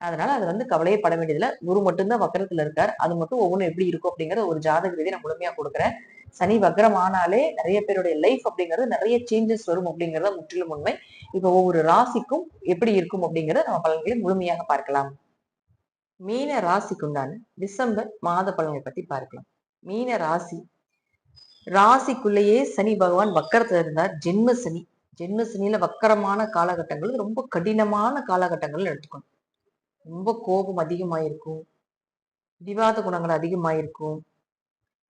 அதனால அது வந்து கவலையே பட வேண்டியதில்லை. குரு மட்டும்தான் வக்கரத்துல இருக்கார். அது மட்டும் ஒவ்வொன்றும் எப்படி இருக்கும் அப்படிங்கறத ஒரு ஜாதக ரீதியை நான் முழுமையா கொடுக்குறேன். சனி வக்கரம் ஆனாலே நிறைய பேருடைய லைஃப் அப்படிங்கிறது நிறைய சேஞ்சஸ் வரும் அப்படிங்கறத முற்றிலும் உண்மை. இப்ப ஒவ்வொரு ராசிக்கும் எப்படி இருக்கும் அப்படிங்கறத நம்ம பலன்களை முழுமையாக பார்க்கலாம். மீன ராசிக்குண்டான டிசம்பர் மாத பலன்களை பத்தி பார்க்கலாம். மீன ராசி. ராசிக்குள்ளேயே சனி பகவான் வக்கரத்துல இருந்தார். ஜென்ம சனி. ஜென்ம சனியில வக்கரமான காலகட்டங்கள் ரொம்ப கடினமான காலகட்டங்கள் எடுத்துக்கணும். ரொம்ப கோபம் அதிகமாயிருக்கும். பிடிவாத குணங்கள் அதிகமாயிருக்கும்.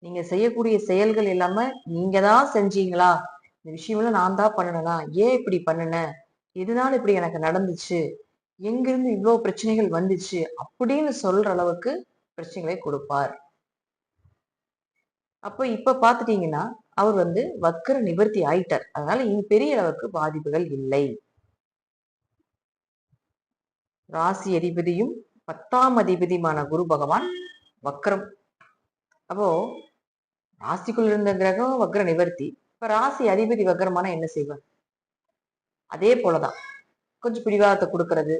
நீங்க செய்யக்கூடிய செயல்கள் எல்லாம நீங்க தான் செஞ்சீங்களா? இந்த விஷயம்லாம் நான் தான் பண்ணனா ஏன் இப்படி பண்ணுன? எதனால இப்படி எனக்கு நடந்துச்சு? எங்கிருந்து இவ்வளவு பிரச்சனைகள் வந்துச்சு? அப்படின்னு சொல்ற அளவுக்கு பிரச்சனைகளை கொடுப்பார். அப்ப இப்ப பாத்துட்டீங்கன்னா அவர் வந்து வக்கர நிவர்த்தி ஆயிட்டார். அதனால இனி பெரிய அளவுக்கு பாதிப்புகள் இல்லை. ராசி அதிபதியும் பத்தாம் அதிபதியுமான குரு பகவான் வக்ரம். அப்போ ராசிக்குள் இருந்த கிரகம் வக்ர நிவர்த்தி. இப்ப ராசி அதிபதி வக்ரமான என்ன செய்வார்? அதே போலதான். கொஞ்சம் பிடிவாதத்தை கொடுக்கறது.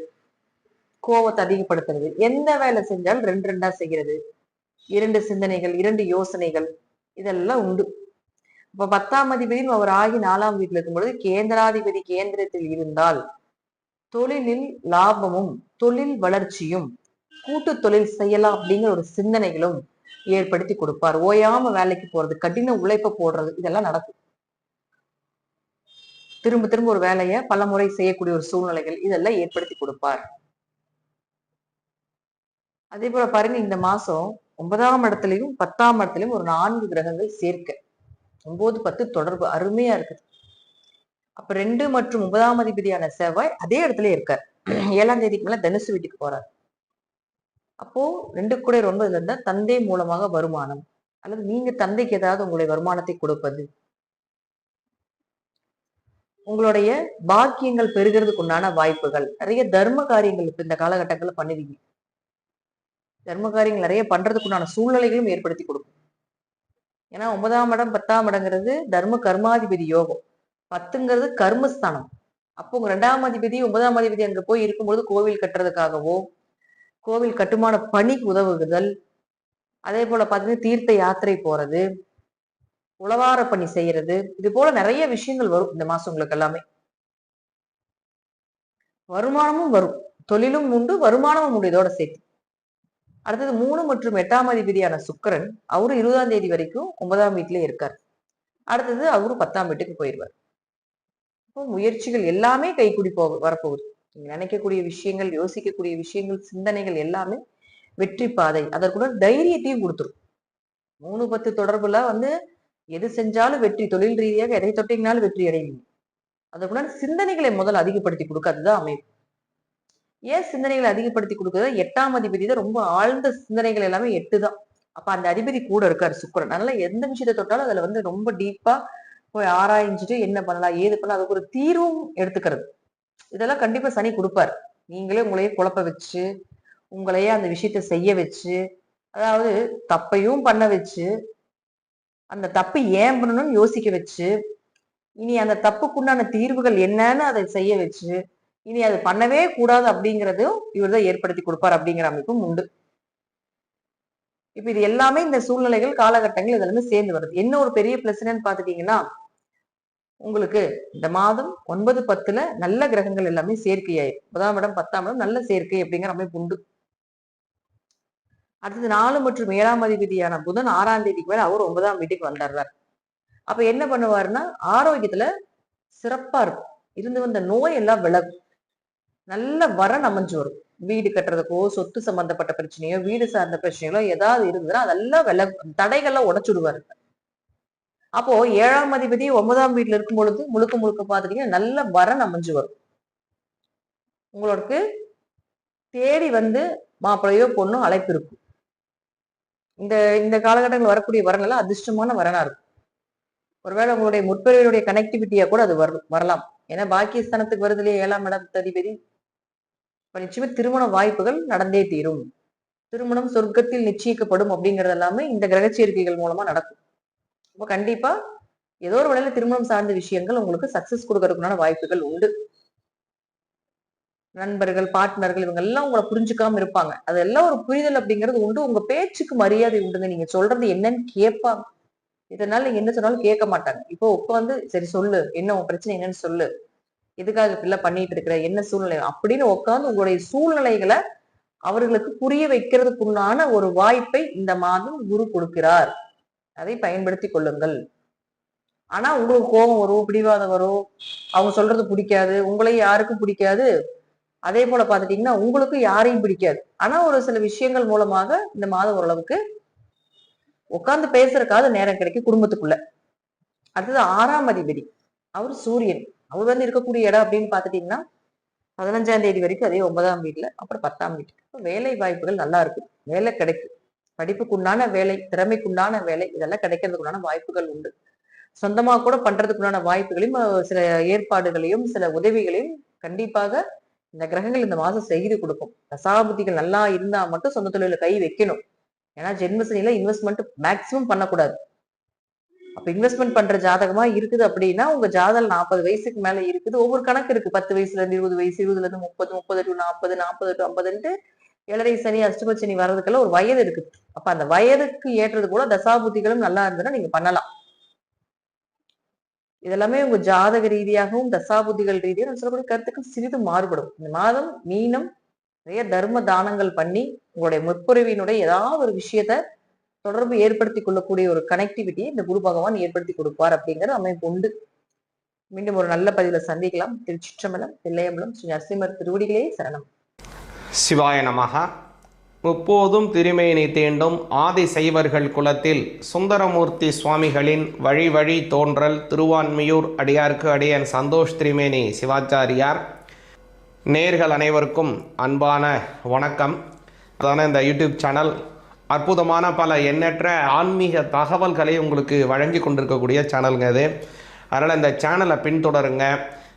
கோவத்தை அதிகப்படுத்துறது. எந்த வேலை செஞ்சாலும் ரெண்டு ரெண்டா செய்கிறது. இரண்டு சிந்தனைகள் இரண்டு யோசனைகள் இதெல்லாம் உண்டு. இப்ப பத்தாம் அதிபதியும் அவர் ஆகி நாலாம் வீட்டில் இருக்கும் பொழுது கேந்திராதிபதி கேந்திரத்தில் இருந்தால் தொழிலில் லாபமும் தொழில் வளர்ச்சியும் கூட்டு தொழில் செய்யலாம் அப்படிங்கிற ஒரு சிந்தனைகளும் ஏற்படுத்தி கொடுப்பார். ஓயாம வேலைக்கு போறது கடின உழைப்ப போடுறது இதெல்லாம் நடக்கும். திரும்ப திரும்ப ஒரு வேலையை பல முறை செய்யக்கூடிய ஒரு சூழ்நிலைகள் இதெல்லாம் ஏற்படுத்தி கொடுப்பார். அதே போல பாருங்க இந்த மாசம் ஒன்பதாம் இடத்துலயும் பத்தாம் இடத்துலயும் ஒரு நான்கு கிரகங்கள் சேர்க்க. ஒன்பது பத்து தொடர்பு அருமையா இருக்குது. அப்ப ரெண்டு மற்றும் ஒன்பதாம் அதிபதியான செவ்வாய் அதே இடத்துல இருக்கார். ஏழாம் தேதிக்கு மேல தனுசு வீட்டுக்கு போறார். அப்போ ரெண்டு கூட ஒன்பதுல இருந்தா தந்தை மூலமாக வருமானம் அல்லது நீங்க தந்தைக்கு ஏதாவது உங்களுடைய வருமானத்தை கொடுப்பது. உங்களுடைய பாக்கியங்கள் பெருகிறதுக்கு உண்டான வாய்ப்புகள். நிறைய தர்ம காரியங்கள் இப்ப இந்த காலகட்டங்களில் பண்ணுவீங்க. தர்ம காரியங்கள் நிறைய பண்றதுக்கு உண்டான சூழ்நிலைகளும் ஏற்படுத்தி கொடுக்கும். ஏன்னா ஒன்பதாம் இடம் பத்தாம் இடங்கிறது தர்ம கர்மாதிபதி யோகம். பத்துங்கிறது கர்மஸ்தானம். அப்போ உங்க ரெண்டாம் அதிபதி ஒன்பதாம் அதிபதி அங்க போய் இருக்கும்பொழுது கோவில் கட்டுறதுக்காகவோ கோவில் கட்டுமான பணிக்கு உதவுதல் அதே போல பார்த்தீங்கன்னா தீர்த்த யாத்திரை போறது உளவார பணி செய்யறது இது போல நிறைய விஷயங்கள் வரும் இந்த மாசம் உங்களுக்கு எல்லாமே. வருமானமும் வரும். தொழிலும் உண்டு வருமானமும் உண்டு இதோட சேர்த்து. அடுத்தது மூணு மற்றும் எட்டாம் அதிபதியான சுக்கிரன் அவரு இருபதாம் தேதி வரைக்கும் ஒன்பதாம் வீட்டிலே இருக்கார். அடுத்தது அவரு பத்தாம் வீட்டுக்கு போயிடுவார் முயற்சிகள் எல்லாமே கைக்குடி போக வரப்போகுது. நீங்க நினைக்கக்கூடிய விஷயங்கள் யோசிக்கக்கூடிய விஷயங்கள் சிந்தனைகள் எல்லாமே வெற்றி பாதை. அதற்குடன் தைரியத்தையும் கொடுத்துரும். மூணு பத்து தொடர்புல வந்து எது செஞ்சாலும் வெற்றி தொழில் ரீதியாக எதை தொட்டீங்கனாலும் வெற்றி அடைவீங்க. அதற்குடன் சிந்தனைகளை முதல்ல அதிகப்படுத்தி கொடுக்காதுதான் அமைப்பு. ஏன் சிந்தனைகளை அதிகப்படுத்தி கொடுக்குறது? எட்டாம் அதிபதி தான் ரொம்ப ஆழ்ந்த சிந்தனைகள் எல்லாமே எட்டு தான் அப்ப அந்த அதிபதி கூட இருக்காரு சுக்கரன். அதனால எந்த விஷயத்தை தொட்டாலும் அதுல வந்து ரொம்ப டீப்பா போய் ஆராய்ஞ்சிட்டு என்ன பண்ணலாம் ஏது பண்ணலாம் அதுக்கு ஒரு தீர்வும் எடுத்துக்கிறது. இதெல்லாம் கண்டிப்பா சனி கொடுப்பாரு. நீங்களே உங்களையே குழப்ப வச்சு உங்களையே அந்த விஷயத்த செய்ய வச்சு அதாவது தப்பையும் பண்ண வச்சு அந்த தப்பு ஏன் பண்ணணும்னு யோசிக்க வச்சு இனி அந்த தப்புக்குண்டான தீர்வுகள் என்னன்னு அதை செய்ய வச்சு இனி அது பண்ணவே கூடாது அப்படிங்கிறது இவர் தான் ஏற்படுத்தி கொடுப்பார் அப்படிங்கிற அமைப்பும் உண்டு. இப்ப இது எல்லாமே இந்த சூழ்நிலைகள் காலகட்டங்கள் இதெல்லாமே சேர்ந்து வருது. என்ன ஒரு பெரிய பிரச்சனைன்னு பாத்துட்டீங்கன்னா உங்களுக்கு இந்த மாதம் ஒன்பது பத்துல நல்ல கிரகங்கள் எல்லாமே சேர்க்கையாயிரும் முதலாம் இடம் பத்தாம் இடம் நல்ல சேர்க்கை அப்படிங்கிற அமைப்பு உண்டு. அடுத்தது நாலு மற்றும் ஏழாம் அதிபதியான புதன் ஆறாம் தேதிக்கு மேல அவர் ஒன்பதாம் வீட்டுக்கு வந்துடுறார் அப்ப என்ன பண்ணுவாருன்னா ஆரோக்கியத்துல சிறப்பா இருக்கும். இருந்து வந்த நோய் எல்லாம் விலகும். நல்ல வரன் அமைஞ்சு வரும் வீடு கட்டுறதுக்கோ சொத்து சம்பந்தப்பட்ட பிரச்சனையோ வீடு சார்ந்த பிரச்சனைகளோ ஏதாவது இருந்ததுன்னா அதெல்லாம் விலகும். தடைகள்லாம் உடைச்சுடுவாரு. அப்போ ஏழாம் அதிபதி ஒன்பதாம் வீட்டுல இருக்கும் பொழுது முழுக்க முழுக்க பாத்துட்டீங்கன்னா நல்ல வரன் அமைஞ்சு வரும். உங்களுக்கு தேடி வந்து மாப்பிள்ளையோ பொண்ணோ அழைப்பு இருக்கும். இந்த இந்த காலகட்டங்கள் வரக்கூடிய வரன் எல்லாம் அதிர்ஷ்டமான வரனா இருக்கும். ஒருவேளை உங்களுடைய முற்பிறவியுடைய கனெக்டிவிட்டியா கூட அது வரும் வரலாம். ஏன்னா பாக்கியஸ்தானத்துக்கு வருது இல்லையா ஏழாம் இடத்து அதிபதி. இப்ப நிச்சயமா திருமண வாய்ப்புகள் நடந்தே தீரும். திருமணம் சொர்க்கத்தில் நிச்சயிக்கப்படும் அப்படிங்கறது எல்லாமே இந்த கிரக சேர்க்கைகள் மூலமா நடக்கும். அப்போ கண்டிப்பா ஏதோ ஒரு வழியில திருமணம் சார்ந்த விஷயங்கள் உங்களுக்கு சக்சஸ் கொடுக்கறதுக்குண்டான வாய்ப்புகள் உண்டு. நண்பர்கள் பார்ட்னர்கள் இவங்க எல்லாம் உங்களை புரிஞ்சுக்காம இருப்பாங்க. அதெல்லாம் ஒரு புரிதல் அப்படிங்கிறது உண்டு. உங்க பேச்சுக்கு மரியாதை உண்டுங்க நீங்க சொல்றது என்னன்னு கேட்பாங்க இதனால நீங்க என்ன சொன்னாலும் கேட்க மாட்டாங்க. இப்போ உட்காந்து சரி சொல்லு. என்ன உன் பிரச்சனை என்னன்னு சொல்லு. எதுக்காக இப்படிலாம் பண்ணிட்டு இருக்கிற? என்ன சூழ்நிலை? அப்படின்னு உட்காந்து உங்களுடைய சூழ்நிலைகளை அவர்களுக்கு புரிய வைக்கிறதுக்குண்டான ஒரு வாய்ப்பை இந்த மாதம் குரு கொடுக்கிறார். அதை பயன்படுத்தி கொள்ளுங்கள். ஆனா உங்களுக்கு கோபம் வரும் பிடிவாதம் வரும் அவங்க சொல்றது பிடிக்காது உங்களையும் யாருக்கும் பிடிக்காது. அதே போல பாத்துட்டீங்கன்னா உங்களுக்கு யாரையும் பிடிக்காது. ஆனா ஒரு சில விஷயங்கள் மூலமாக இந்த மாதம் ஓரளவுக்கு உட்கார்ந்து பேசுறதுக்காக நேரம் கிடைக்கும் குடும்பத்துக்குள்ள. அடுத்தது ஆறாம் அதிபதி. அவர் சூரியன். அவர் வந்து இருக்கக்கூடிய இடம் அப்படின்னு பாத்துட்டீங்கன்னா பதினஞ்சாம் தேதி வரைக்கும் அதே ஒன்பதாம் வீட்டுல அப்புறம் பத்தாம் வீட்டுக்கு. வேலை வாய்ப்புகள் நல்லா இருக்கு. வேலை கிடைக்கும். படிப்புக்குண்டான வேலை திறமைக்குண்டான வேலை இதெல்லாம் கிடைக்கிறதுக்குண்டான வாய்ப்புகள் உண்டு. சொந்தமாக கூட பண்றதுக்குண்டான வாய்ப்புகளையும் சில ஏற்பாடுகளையும் சில உதவிகளையும் கண்டிப்பாக இந்த கிரகங்கள் இந்த மாதம் செய்து கொடுக்கும். தசாபுத்திகள் நல்லா இருந்தா மட்டும் சொந்த தொழில கை வைக்கணும். ஏன்னா ஜென்மசனியில இன்வெஸ்ட்மெண்ட் மேக்சிமம் பண்ணக்கூடாது. அப்ப இன்வெஸ்ட்மெண்ட் பண்ற ஜாதகமா இருக்குது அப்படின்னா உங்க ஜாதகம் நாற்பது வயசுக்கு மேல இருக்குது. ஒவ்வொரு கணக்கு இருக்கு. பத்து வயசுல இருந்து இருபது வயசு இருபதுல இருந்து முப்பது முப்பது டு நாற்பது நாற்பது டு ஐம்பதுன்ட்டு ஏழரை சனி அஷ்டம சனி வர்றதுக்கெல்லாம் ஒரு வயது இருக்கு. அப்ப அந்த வயதுக்கு ஏற்றது கூட தசாபுத்திகளும் நல்லா இருந்ததுன்னா நீங்க பண்ணலாம். இதெல்லாமே உங்க ஜாதக ரீதியாகவும் தசாபுத்திகள் ரீதியாக நான் சொல்லக்கூடிய கருத்துக்கள் சிறிது மாறுபடும். இந்த மாதம் மீனம் நிறைய தர்ம தானங்கள் பண்ணி உங்களுடைய முற்புறவியினுடைய ஏதாவது ஒரு விஷயத்த தொடர்பு ஏற்படுத்தி கொள்ளக்கூடிய ஒரு கனெக்டிவிட்டியை இந்த குரு பகவான் ஏற்படுத்தி கொடுப்பார் அப்படிங்கிற அமைப்பு உண்டு. மீண்டும் ஒரு நல்ல பதிவில் சந்திக்கலாம். திருச்சிற்றம்பலம் தில்லையம்பலம் ஸ்ரீ நரசிம்மர் திருவடிகளே சரணம். சிவாய நமஹ. முப்போதும் திருமேனி தீண்டும் ஆதி சைவர்கள் குலத்தில் சுந்தரமூர்த்தி சுவாமிகளின் வழி வழி தோன்றல் திருவான்மியூர் அடியார்க்கு அடியன் சந்தோஷ் திருமேனி சிவாச்சாரியார். நேர்கள் அனைவருக்கும் அன்பான வணக்கம். அதான இந்த யூடியூப் சேனல் அற்புதமான பல எண்ணற்ற ஆன்மீக தகவல்களை உங்களுக்கு வழங்கி கொண்டிருக்கக்கூடிய சேனலுங்க இது. அதனால் இந்த சேனலை பின்தொடருங்க.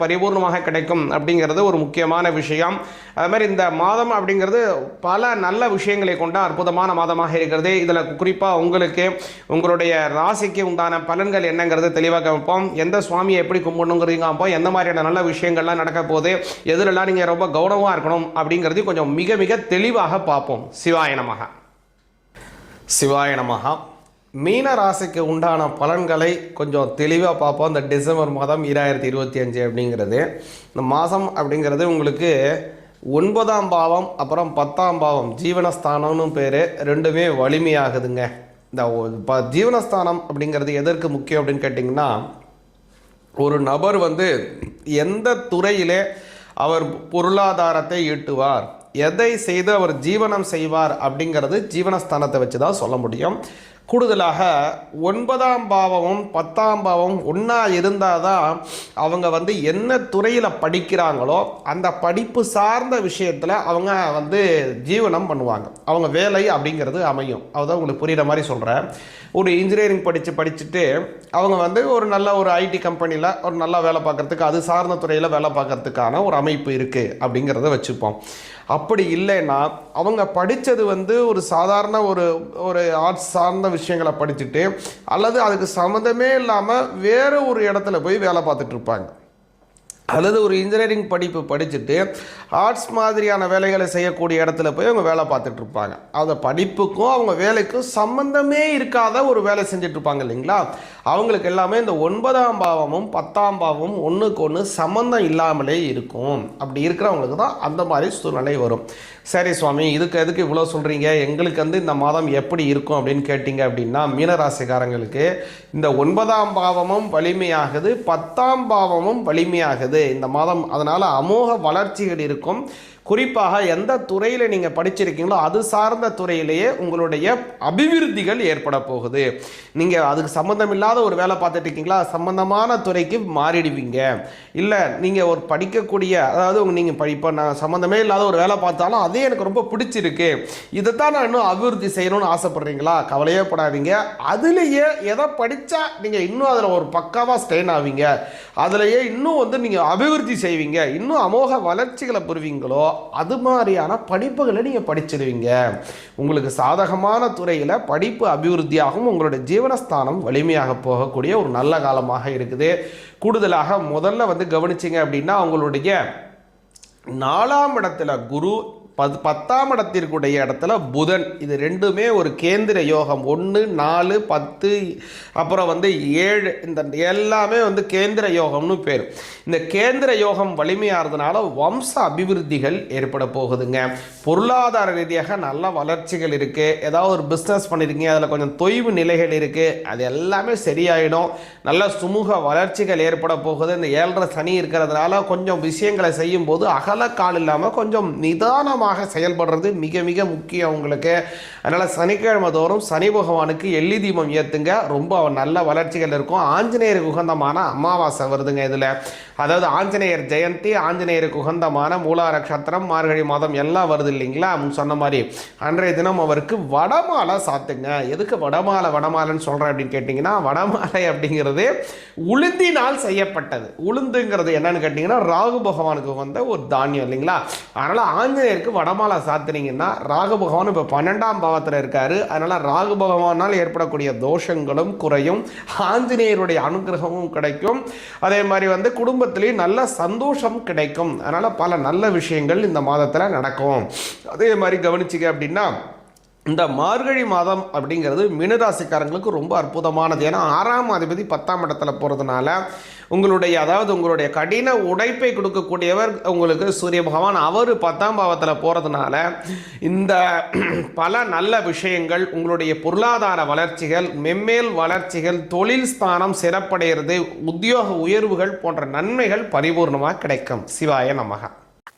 பரிபூர்ணமாக கிடைக்கும் அப்படிங்கிறது ஒரு முக்கியமான விஷயம். அது மாதிரி இந்த மாதம் அப்படிங்கிறது பல நல்ல விஷயங்களை கொண்ட அற்புதமான மாதமாக இருக்கிறது. இதில் குறிப்பாக உங்களுக்கு உங்களுடைய ராசிக்கு உண்டான பலன்கள் என்னங்கிறது தெளிவாக வைப்போம் எந்த சுவாமியை எப்படி கும்பிடணுங்கிறீங்க அப்போ எந்த மாதிரியான நல்ல விஷயங்கள்லாம் நடக்க போகுது எதிலெல்லாம் நீங்கள் ரொம்ப கௌரவமாக இருக்கணும் அப்படிங்கிறதையும் கொஞ்சம் மிக மிக தெளிவாக பார்ப்போம். சிவாய நமக சிவாய நமகா மீன ராசிக்கு உண்டான பலன்களை கொஞ்சம் தெளிவாக பார்ப்போம். இந்த டிசம்பர் மாதம் ஈராயிரத்தி இருபத்தி அஞ்சு அப்படிங்கிறது. இந்த மாதம் அப்படிங்கிறது உங்களுக்கு ஒன்பதாம் பாவம் அப்புறம் பத்தாம் பாவம் ஜீவனஸ்தானம்னு பேர் ரெண்டுமே வலிமையாகுதுங்க. இந்த ப- ஜீவனஸ்தானம் அப்படிங்கிறது எதற்கு முக்கியம் அப்படின்னு கேட்டிங்கன்னா ஒரு நபர் வந்து எந்த துறையிலே அவர் பொருளாதாரத்தை ஈட்டுவார் எதை செய்து அவர் ஜீவனம் செய்வார் அப்படிங்கிறது ஜீவனஸ்தானத்தை வச்சு தான் சொல்ல முடியும். கூடுதலாக ஒன்பதாம் பாவமும் பத்தாம் பாவமும் ஒன்றா இருந்தால் தான் அவங்க வந்து என்ன துறையில் படிக்கிறாங்களோ அந்த படிப்பு சார்ந்த விஷயத்தில் அவங்க வந்து ஜீவனம் பண்ணுவாங்க. அவங்க வேலை அப்படிங்கிறது அமையும். அதுதான் உங்களுக்கு புரிகிற மாதிரி சொல்கிறேன் ஒரு இன்ஜினியரிங் படித்து படிச்சுட்டு அவங்க வந்து ஒரு நல்ல ஒரு ஐடி கம்பெனியில் ஒரு நல்லா வேலை பார்க்கறதுக்கு அது சார்ந்த துறையில் வேலை பார்க்கறதுக்கான ஒரு அமைப்பு இருக்குது அப்படிங்கிறத வச்சுப்போம். அப்படி இல்லைன்னா அவங்க படித்தது வந்து ஒரு சாதாரண ஒரு ஒரு ஆர்ட்ஸ் சார்ந்த விஷயங்களை படிச்சுட்டு அல்லது அதுக்கு சம்மந்தமே இல்லாமல் வேறு ஒரு இடத்துல போய் வேலை பார்த்துட்ருப்பாங்க அல்லது ஒரு இன்ஜினியரிங் படிப்பு படிச்சுட்டு ஆர்ட்ஸ் மாதிரியான வேலைகளை செய்யக்கூடிய இடத்துல போய் அவங்க வேலை பார்த்துட்டு இருப்பாங்க. அந்த படிப்புக்கும் அவங்க வேலைக்கும் சம்பந்தமே இருக்காத ஒரு வேலை செஞ்சுட்டு இருப்பாங்க இல்லைங்களா? அவங்களுக்கு எல்லாமே இந்த ஒன்பதாம் பாவமும் பத்தாம் பாவமும் ஒன்றுக்கு ஒன்று சம்மந்தம் இல்லாமலே இருக்கும். அப்படி இருக்கிறவங்களுக்கு தான் அந்த மாதிரி சூழ்நிலை வரும். சரி சுவாமி இதுக்கு எதுக்கு இவ்வளோ சொல்கிறீங்க எங்களுக்கு வந்து இந்த மாதம் எப்படி இருக்கும் அப்படின்னு கேட்டிங்க அப்படின்னா மீனராசிக்காரங்களுக்கு இந்த ஒன்பதாம் பாவமும் வலிமையாகுது பத்தாம் பாவமும் வலிமையாகுது இந்த மாதம் அதனால் அமோக வளர்ச்சிகள் இருக்கும். குறிப்பாக எந்த துறையில் நீங்கள் படிச்சிருக்கீங்களோ அது சார்ந்த துறையிலேயே உங்களுடைய அபிவிருத்திகள் ஏற்பட போகுது. நீங்கள் அதுக்கு சம்மந்தம் இல்லாத ஒரு வேலை பார்த்துட்டு இருக்கீங்களா? சம்மந்தமான துறைக்கு மாறிடுவீங்க. இல்லை நீங்கள் ஒரு படிக்கக்கூடிய அதாவது நீங்கள் படி இப்போ நான் சம்மந்தமே இல்லாத ஒரு வேலை பார்த்தாலும் அதே எனக்கு ரொம்ப பிடிச்சிருக்கு. இதை தான் நான் இன்னும் அபிவிருத்தி செய்யணும்னு ஆசைப்படுறீங்களா? கவலையே படாதீங்க. அதுலேயே எதை படித்தா நீங்கள் இன்னும் அதில் ஒரு பக்காவாக ஸ்ட்ரெயின் ஆவீங்க. அதுலேயே இன்னும் வந்து நீங்கள் அபிவிருத்தி செய்வீங்க. இன்னும் அமோக வளர்ச்சிகளை பெறுவீங்களோ அது மாதிரியான படிப்புகளை நீங்கள் படிச்சிடுவீங்க. உங்களுக்கு சாதகமான துறையில் படிப்பு அபிவிருத்தியாகவும் உங்களுடைய ஜீவனஸ்தானம் வலிமையாக போகக்கூடிய ஒரு நல்ல காலமாக இருக்குது. கூடுதலாக முதல்ல வந்து கவனிச்சிங்க அப்படின்னா உங்களுடைய நாலாம் இடத்துல குரு பத் பத்தாம் இடத்திற்குடைய இடத்துல புதன். இது ரெண்டுமே ஒரு கேந்திர யோகம். ஒன்று நாலு பத்து அப்புறம் வந்து ஏழு. இந்த எல்லாமே வந்து கேந்திர யோகம்னு பேர். இந்த கேந்திர யோகம் வலிமையாகிறதுனால வம்ச அபிவிருத்திகள் ஏற்பட போகுதுங்க. பொருளாதார ரீதியாக நல்ல வளர்ச்சிகள் இருக்குது ஏதாவது ஒரு பிஸ்னஸ் பண்ணியிருக்கீங்க அதில் கொஞ்சம் தொய்வு நிலைகள் இருக்குது அது எல்லாமே சரியாயிடும். நல்ல சுமூக வளர்ச்சிகள் ஏற்பட போகுது. இந்த ஏழரை சனி இருக்கிறதுனால கொஞ்சம் விஷயங்களை செய்யும்போது அகலக்கால் இல்லாமல் கொஞ்சம் நிதானமாக செயல்படுறது மிக மிக முக்கியம் உங்களுக்கு அதனால் சனிக்கிழமை தோறும் சனி பகவானுக்கு எள்ளி தீபம் ஏற்றுங்க ரொம்ப நல்ல வளர்ச்சிகள் இருக்கும். ஆஞ்சநேயருக்கு உகந்தமான அமாவாசை வருதுங்க இதில். அதாவது ஆஞ்சநேயர் ஜெயந்தி ஆஞ்சநேயருக்கு உகந்தமான மூலா நட்சத்திரம் மார்கழி மாதம் எல்லாம் வருது இல்லைங்களா? சொன்ன மாதிரி. அன்றைய தினம் அவருக்கு வடமாலை சாத்துங்க. எதுக்கு வடமாலை வடமாலைன்னு சொல்கிறேன் அப்படின்னு கேட்டிங்கன்னா வடமாலை அப்படிங்கிறது உளுந்தினால் செய்யப்பட்டது. உளுந்துங்கிறது என்னன்னு கேட்டிங்கன்னா ராகு பகவானுக்கு வந்த ஒரு தானியம் இல்லைங்களா? அதனால் ஆஞ்சநேயருக்கு வடமாலை சாத்துனீங்கன்னா ராகு பகவான் இப்போ பன்னெண்டாம் பாவத்தில் இருக்காரு. அதனால் ராகு பகவானால் ஏற்படக்கூடிய தோஷங்களும் குறையும். ஆஞ்சநேயருடைய அனுகிரகமும் கிடைக்கும். அதே மாதிரி வந்து குடும்பத்திலேயும் நல்ல சந்தோஷம் கிடைக்கும். அதனால் பல நல்ல விஷயங்கள் இந்த மாதத்தில் நடக்கும். அதே மாதிரி கவனிச்சிங்க அப்படின்னா இந்த மார்கழி மாதம் அப்படிங்கிறது மீனராசிக்காரங்களுக்கு ரொம்ப அற்புதமானது. ஏன்னா ஆறாம் அதிபதி பத்தாம் இடத்துல போகிறதுனால உங்களுடைய அதாவது உங்களுடைய கடின உடைப்பை கொடுக்கக்கூடியவர் உங்களுக்கு சூரிய பகவான். அவர் பத்தாம் பாவத்தில் போகிறதுனால இந்த பல நல்ல விஷயங்கள் உங்களுடைய பொருளாதார வளர்ச்சிகள் மெம்மேல் வளர்ச்சிகள் தொழில் ஸ்தானம் சிறப்படைகிறது உத்தியோக உயர்வுகள் போன்ற நன்மைகள் பரிபூர்ணமாக கிடைக்கும். சிவாய நமக.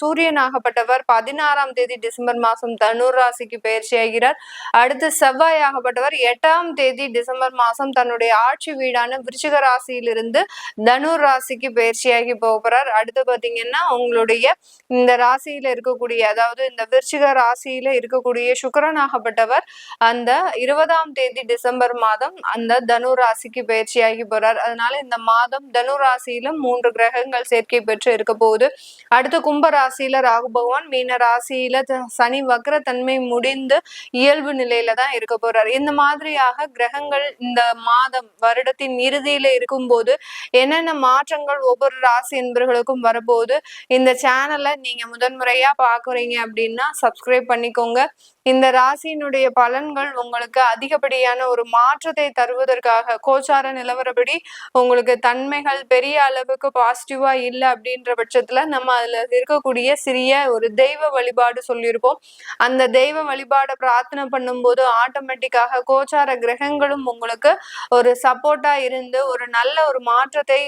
சூரியனாகப்பட்டவர் பதினாறாம் தேதி டிசம்பர் மாசம் தனுர் ராசிக்கு பயிற்சியாகிறார் அடுத்து செவ்வாய் ஆகப்பட்டவர் எட்டாம் தேதி டிசம்பர் மாதம் தன்னுடைய ஆட்சி வீடான விருச்சிக ராசியிலிருந்து தனுர் ராசிக்கு பயிற்சியாகி போகிறார் அடுத்து பார்த்தீங்கன்னா உங்களுடைய இந்த ராசியில இருக்கக்கூடிய அதாவது இந்த விருச்சிக ராசியில இருக்கக்கூடிய சுக்கிரனாகப்பட்டவர் அந்த இருபதாம் தேதி டிசம்பர் மாதம் அந்த தனு ராசிக்கு பயிற்சியாகி போறார். அதனால இந்த மாதம் தனு ராசியில மூன்று கிரகங்கள் சேர்க்கை பெற்று இருக்க போகுது. அடுத்து கும்ப ராசியில ராகு பகவான் மீன ராசியில சனி வக்ர தன்மை முடிந்து இயல்பு நிலையில தான் இருக்க போறாரு. இந்த மாதிரியாக கிரகங்கள் இந்த மாதம் வருடத்தின் இறுதியில இருக்கும்போது என்னென்ன மாற்றங்கள் ஒவ்வொரு ராசி என்பர்களுக்கும் வரப்போகுது? இந்த சேனலை நீங்க முதன்முறையா பாக்குறீங்க அப்படின்னா சப்ஸ்கிரைப் பண்ணிக்கோங்க. இந்த ராசியினுடைய பலன்கள் உங்களுக்கு அதிகப்படியான ஒரு மாற்றத்தை தருவதற்காக கோச்சார நிலவரப்படி உங்களுக்கு தன்மைகள் பெரிய அளவுக்கு பாசிட்டிவா இல்லை அப்படின்ற பட்சத்துல நம்ம அதுல இருக்கக்கூடிய சிறிய ஒரு தெய்வ வழிபாடு சொல்லியிருப்போம் அந்த தெய்வ வழிபாடை பிரார்த்தனை பண்ணும்போது ஆட்டோமேட்டிக்காக கோச்சார கிரகங்களும் உங்களுக்கு ஒரு சப்போர்ட்டா இருந்து ஒரு நல்ல ஒரு மாற்றத்தை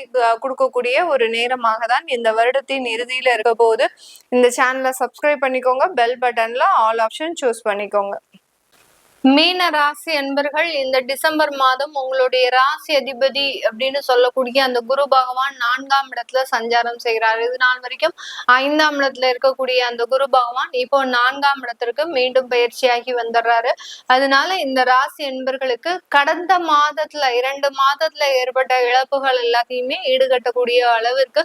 கொடுக்கக்கூடிய ஒரு நேரமாக தான் இந்த வருடத்தின் இறுதியில இருக்க போது இந்த சேனலை சப்ஸ்கிரைப் பண்ணிக்கோங்க. பெல் பட்டன்ல ஆல் ஆப்ஷன் சூஸ் பண்ணிக்கோங்க. மீன ராசி அன்பர்கள் இந்த டிசம்பர் மாதம் உங்களுடைய ராசி அதிபதி அப்படின்னு சொல்லக்கூடிய அந்த குரு பகவான் நான்காம் இடத்துல சஞ்சாரம் செய்கிறார். இது நாள் வரைக்கும் ஐந்தாம் இடத்துல இருக்கக்கூடிய அந்த குரு பகவான் இப்போ நான்காம் இடத்திற்கு மீண்டும் பயிற்சியாகி வந்துடுறாரு. அதனால இந்த ராசி அன்பர்களுக்கு கடந்த மாதத்துல இரண்டு மாதத்துல ஏற்பட்ட இழப்புகள் எல்லாத்தையுமே ஈடுகட்டக்கூடிய அளவிற்கு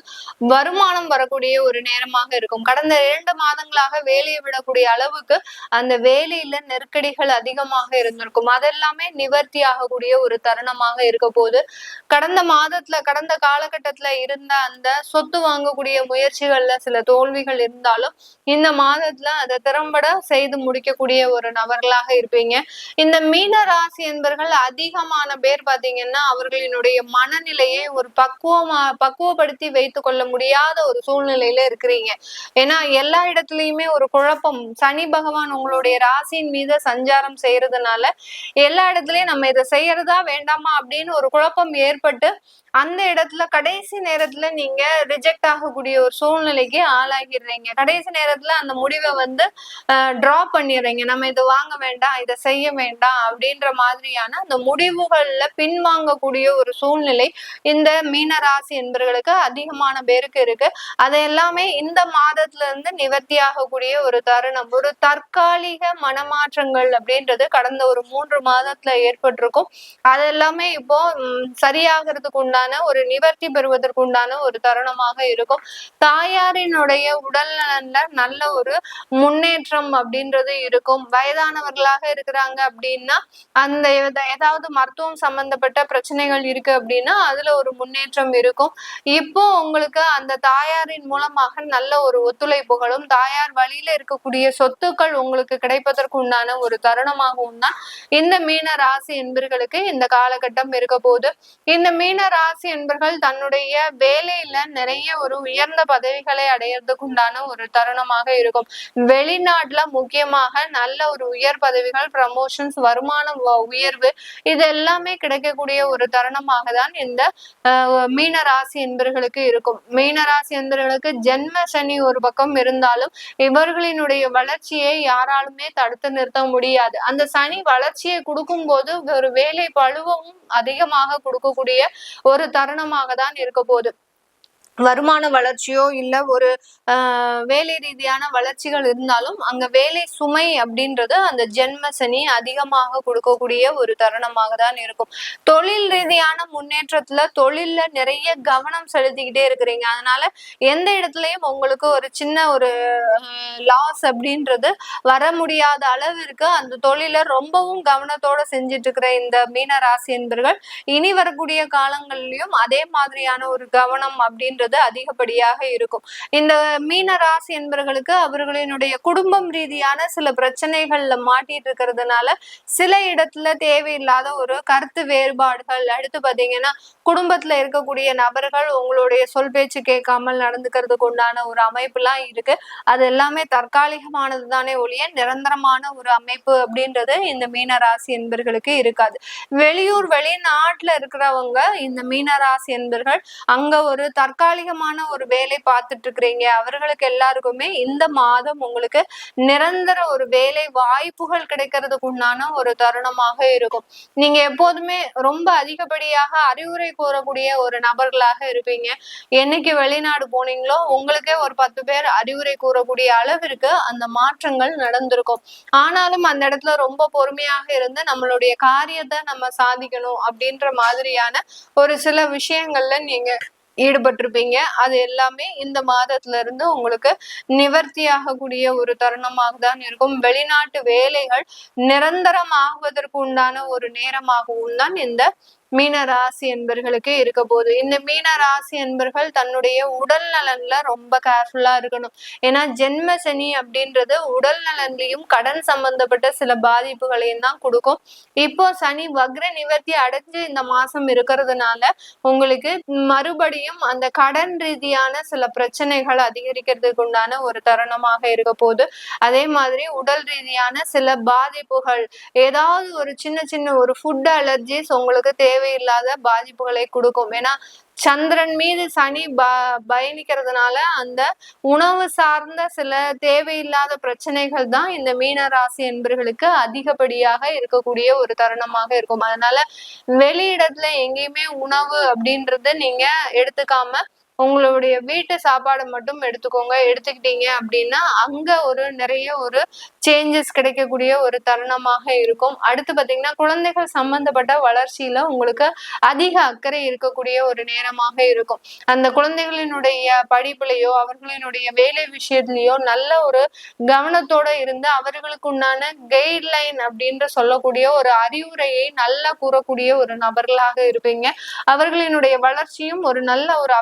வருமானம் வரக்கூடிய ஒரு நேரமாக இருக்கும். கடந்த இரண்டு மாதங்களாக வேலையை விடக்கூடிய அளவுக்கு அந்த வேலையில நெருக்கடிகள் அதிகம் தருணமாக இருந்திருக்கும். அதெல்லாமே நிவர்த்தி ஆகக்கூடிய ஒரு தருணமாக இருக்க போது கடந்த மாதத்துல கடந்த காலகட்டத்துல இருந்த அந்த சொத்து வாங்கக்கூடிய முயற்சிகள்ல சில தோல்விகள் இருந்தாலும் இந்த மாதத்துல அதை திறம்பட செய்து முடிக்கக்கூடிய ஒரு நபர்களாக இருப்பீங்க. இந்த மீன ராசி என்பர்கள் அதிகமான பேர் பாத்தீங்கன்னா அவர்களினுடைய மனநிலையை ஒரு பக்குவமா பக்குவப்படுத்தி வைத்துக் கொள்ள முடியாத ஒரு சூழ்நிலையில இருக்கிறீங்க. ஏன்னா எல்லா இடத்துலயுமே ஒரு குழப்பம். சனி பகவான் உங்களுடைய ராசியின் மீது சஞ்சாரம் செய்யறதுனால எல்லா இடத்துலயும் நம்ம இதை செய்யறதா வேண்டாமா அப்படின்னு ஒரு குழப்பம் ஏற்பட்டு அந்த இடத்துல கடைசி நேரத்துல நீங்க ரிஜெக்ட் ஆகக்கூடிய ஒரு சூழ்நிலைக்கு ஆளாகிடுறீங்க. கடைசி நேரத்துல அந்த முடிவை வந்து டிரா பண்ணிடுறீங்க. நம்ம இதை வாங்க வேண்டாம் இதை செய்ய வேண்டாம் அப்படின்ற மாதிரியான அந்த முடிவுகள்ல பின்வாங்கக்கூடிய ஒரு சூழ்நிலை இந்த மீனராசி என்பவர்களுக்கு அதிகமான பேருக்கு இருக்கு. அது எல்லாமே இந்த மாதத்துல இருந்து நிவர்த்தி ஆகக்கூடிய ஒரு தருணம். ஒரு தற்காலிக மனமாற்றங்கள் அப்படின்றது கடந்த ஒரு மூன்று மாதத்துல ஏற்பட்டிருக்கும். அது எல்லாமே இப்போ சரியாகிறதுக்கு உண்டான உண்டான ஒரு நிவர்த்தி பெறுவதற்கு உண்டான ஒரு தருணமாக இருக்கும். தாயாரினுடைய உடல் நலன்ல நல்ல ஒரு முன்னேற்றம் அப்படின்றது இருக்கும். வயதானவர்களாக இருக்கிறாங்க அப்படின்னா அந்த ஏதாவது மருத்துவம் சம்பந்தப்பட்ட பிரச்சனைகள் இருக்கு அப்படின்னா அதுல ஒரு முன்னேற்றம் இருக்கும். இப்போ உங்களுக்கு அந்த தாயாரின் மூலமாக நல்ல ஒரு ஒத்துழைப்புகளும் தாயார் வழியில இருக்கக்கூடிய சொத்துக்கள் உங்களுக்கு கிடைப்பதற்கு உண்டான ஒரு தருணமாகவும் தான் இந்த மீன ராசி என்பர்களுக்கு இந்த காலகட்டம் இருக்க போது இந்த மீன ராசி ராசி என்பர்கள் தன்னுடைய வேலையில நிறைய ஒரு உயர்ந்த பதவிகளை அடையிறதுக்கு உண்டான ஒரு தருணமாக இருக்கும். வெளிநாட்டுல முக்கியமாக நல்ல ஒரு உயர் பதவிகள் ப்ரமோஷன்ஸ் வருமான உயர்வு இது எல்லாமே கிடைக்கக்கூடிய ஒரு தருணமாக தான் இந்த மீன ராசி என்பர்களுக்கு இருக்கும். மீன ராசி என்பர்களுக்கு ஜென்ம சனி ஒரு பக்கம் இருந்தாலும் இவர்களினுடைய வளர்ச்சியை யாராலுமே தடுத்து நிறுத்த முடியாது. அந்த சனி வளர்ச்சியை கொடுக்கும் போது ஒரு வேலை பழுவவும் அதிகமாக கொடுக்கக்கூடிய ஒரு தருணமாக தான் இருக்க போகுது. வருமான வளர்ச்சியோ இல்ல ஒரு வேலை ரீதியான வளர்ச்சிகள் இருந்தாலும் அங்க வேலை சுமை அப்படின்றது அந்த ஜென்ம சனி அதிகமாக கொடுக்கக்கூடிய ஒரு தருணமாக தான் இருக்கும். தொழில் ரீதியான முன்னேற்றத்துல தொழில்ல நிறைய கவனம் செலுத்திக்கிட்டே இருக்கிறீங்க. அதனால எந்த இடத்துலயும் உங்களுக்கு ஒரு சின்ன ஒரு லாஸ் அப்படின்றது வர முடியாத அளவிற்கு அந்த தொழிலை ரொம்பவும் கவனத்தோட செஞ்சிட்டு இருக்கிற இந்த மீன ராசி என்பர்கள் இனி வரக்கூடிய காலங்கள்லயும் அதே மாதிரியான ஒரு கவனம் அப்படின்றது அதிகப்படியாக இருக்கும். இந்த மீன ராசி என்பவர்களுக்கு அவர்களினுடைய குடும்பம் ரீதியான சில பிரச்சனைகள்ல மாட்டிட்டு இருக்கிறதுனால சில இடத்துல தேவையில்லாத ஒரு கருத்து வேறுபாடுகள் அடுத்து பாத்தீங்கன்னா குடும்பத்துல இருக்கக்கூடிய நபர்கள் உங்களுடைய சொல் பேச்சு கேட்காமல் நடந்துக்கிறதுக்கு உண்டான ஒரு அமைப்புலாம் இருக்கு. அது எல்லாமே தற்காலிகமானது தானே ஒழிய நிரந்தரமான ஒரு அமைப்பு அப்படின்றது இந்த மீன ராசி என்பர்களுக்கு இருக்காது. வெளியூர் வெளிநாட்டுல இருக்கிறவங்க இந்த மீன ராசி என்பர்கள் அங்க ஒரு தற்காலிகமான ஒரு வேலை பார்த்துட்டு இருக்கிறீங்க அவர்களுக்கு எல்லாருக்குமே இந்த மாதம் உங்களுக்கு நிரந்தர ஒரு வேலை வாய்ப்புகள் கிடைக்கிறதுக்கு உண்டான ஒரு தருணமாக இருக்கும். நீங்க எப்போதுமே ரொம்ப அதிகப்படியாக அறிவுரை கூறக்கூடிய ஒரு நபர்களாக இருப்பீங்க. என்னைக்கு வெளிநாடு போனீங்களோ உங்களுக்கே ஒரு பத்து பேர் அறிவுரை கூறக்கூடிய அளவிற்கு அந்த மாற்றங்கள் நடந்திருக்கும். ஆனாலும் அந்த இடத்துல ரொம்ப பொறுமையாக இருந்து நம்மளுடைய காரியத்தை நம்ம சாதிக்கணும் அப்படின்ற மாதிரியான ஒரு சில விஷயங்கள்ல நீங்க ஈடுபட்டிருப்பீங்க. அது எல்லாமே இந்த மாதத்துல இருந்து உங்களுக்கு நிவர்த்தி ஆகக்கூடிய ஒரு தருணமாக தான் இருக்கும். வெளிநாட்டு வேலைகள் நிரந்தரமாகுவதற்கு உண்டான ஒரு நேரமாகவும் தான் இந்த மீன ராசி என்பர்களுக்கு இருக்க போகுது. இந்த மீன ராசி என்பர்கள் தன்னுடைய உடல் நலன்ல ரொம்ப கேர்ஃபுல்லா இருக்கணும். ஏன்னா ஜென்ம சனி அப்படின்றது உடல் நலன்லையும் கடன் சம்பந்தப்பட்ட சில பாதிப்புகளையும் தான் கொடுக்கும். இப்போ சனி வக்ர நிவர்த்தி அடைஞ்சு இந்த மாசம் இருக்கிறதுனால உங்களுக்கு மறுபடியும் அந்த கடன் ரீதியான சில பிரச்சனைகள் அதிகரிக்கிறதுக்கு உண்டான ஒரு தருணமாக இருக்க போகுது. அதே மாதிரி உடல் ரீதியான சில பாதிப்புகள் ஏதாவது ஒரு சின்ன சின்ன ஒரு ஃபுட் அலர்ஜிஸ் உங்களுக்கு தேவையில்லாத பாதிப்புகளை கொடுக்கும். ஏன்னா சந்திரன் மீது சனி ப பயணிக்கிறதுனால அந்த உணவு சார்ந்த சில தேவையில்லாத பிரச்சனைகள் தான் இந்த மீன ராசி என்பர்களுக்கு அதிகப்படியாக இருக்கக்கூடிய ஒரு தருணமாக இருக்கும். அதனால வெளியிடத்துல எங்கேயுமே உணவு அப்படின்றத நீங்க எடுத்துக்காம உங்களுடைய வீட்டு சாப்பாடு மட்டும் எடுத்துக்கோங்க எடுத்துக்கிட்டீங்க அப்படின்னா அங்க ஒரு நிறைய ஒரு சேஞ்சஸ் கிடைக்கக்கூடிய ஒரு தருணமாக இருக்கும். அடுத்து பாத்தீங்கன்னா குழந்தைகள் சம்பந்தப்பட்ட வளர்ச்சியில உங்களுக்கு அதிக அக்கறை இருக்கக்கூடிய ஒரு நேரமாக இருக்கும். அந்த குழந்தைகளினுடைய படிப்புலையோ அவர்களினுடைய வேலை விஷயத்திலேயோ நல்ல ஒரு கவனத்தோட இருந்து அவர்களுக்கு உண்டான கைட்லைன் அப்படின்ற சொல்லக்கூடிய ஒரு அறிவுரையை நல்லா கூறக்கூடிய ஒரு நபர்களாக இருப்பீங்க. அவர்களினுடைய வளர்ச்சியும் ஒரு நல்ல ஒரு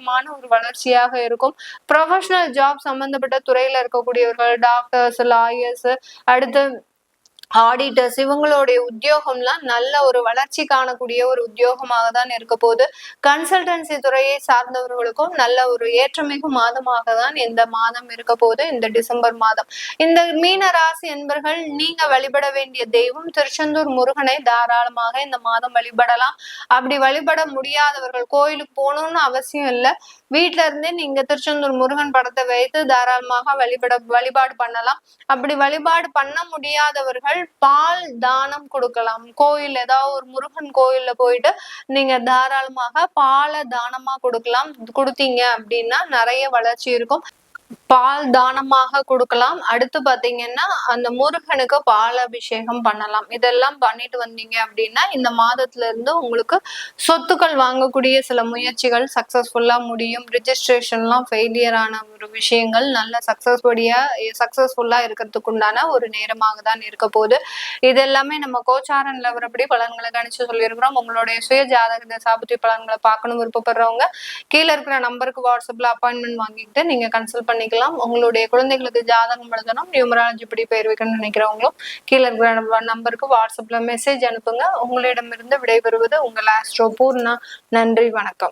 விதமான ஒரு வளர்ச்சியாக இருக்கும். ப்ரொஃபஷனல் ஜாப் சம்பந்தப்பட்ட துறையில இருக்கக்கூடியவர்கள் டாக்டர்ஸ் லாயர்ஸ் அடுத்து ஆடிட்டர்ஸ் இவங்களுடைய உத்தியோகம்லாம் நல்ல ஒரு வளர்ச்சி காணக்கூடிய ஒரு உத்தியோகமாக தான் இருக்க போது கன்சல்டன்சி துறையை சார்ந்தவர்களுக்கும் நல்ல ஒரு ஏற்றமிகு மாதமாக தான் இந்த மாதம் இருக்க போது இந்த டிசம்பர் மாதம். இந்த மீன ராசி என்பர்கள் நீங்க வழிபட வேண்டிய தெய்வம் திருச்செந்தூர் முருகனை தாராளமாக இந்த மாதம் வழிபடலாம். அப்படி வழிபட முடியாதவர்கள் கோயிலுக்கு போகணும்னு அவசியம் இல்லை. வீட்டுல இருந்தே நீங்க திருச்செந்தூர் முருகன் படத்தை வைத்து தாராளமாக வழிபட வழிபாடு பண்ணலாம். அப்படி வழிபாடு பண்ண முடியாதவர்கள் பால் தானம் கொடுக்கலாம். கோயில் ஏதாவது ஒரு முருகன் கோயில்ல போயிட்டு நீங்க தாராளமாக பாலை தானமா கொடுக்கலாம். கொடுத்தீங்க அப்படின்னா நிறைய வளர்ச்சி இருக்கும். பால் தானமாக கொடுக்கலாம். அடுத்து பாத்தீங்கன்னா அந்த முருகனுக்கு பால் அபிஷேகம் பண்ணலாம். இதெல்லாம் பண்ணிட்டு வந்தீங்க அப்படின்னா இந்த மாதத்துல இருந்து உங்களுக்கு சொத்துக்கள் வாங்கக்கூடிய சில முயற்சிகள் சக்சஸ்ஃபுல்லா முடியும். ரிஜிஸ்ட்ரேஷன்லாம் ஃபெயிலியர் ஆன ஒரு விஷயங்கள் நல்ல சக்சஸ்படியா சக்சஸ்ஃபுல்லா இருக்கிறதுக்கு உண்டான ஒரு நேரமாக தான் இருக்க போகுது. இது எல்லாமே நம்ம கோச்சாரன் வரப்படி பலன்களை கணிச்சு சொல்லியிருக்கிறோம். உங்களுடைய சுய ஜாதக சாபத்தி பலன்களை பார்க்கணும் விருப்பப்படுறவங்க கீழே இருக்கிற நம்பருக்கு வாட்ஸ்அப்ல அப்பாயின்மெண்ட் வாங்கிட்டு நீங்க கன்சல்ட் பண்ணி பண்ணிக்கலாம் உங்களுடைய குழந்தைகளுக்கு ஜாதகம் எழுதணும். நியூமராலஜி படி பெயர் வைக்கணும்னு நினைக்கிறவங்களும் கீழே இருக்கிற நம்பருக்கு வாட்ஸ்அப்ல மெசேஜ் அனுப்புங்க. உங்களிடமிருந்து விடைபெறுவது உங்கள் ஆஸ்ட்ரோ பூர்ணா நன்றி வணக்கம்.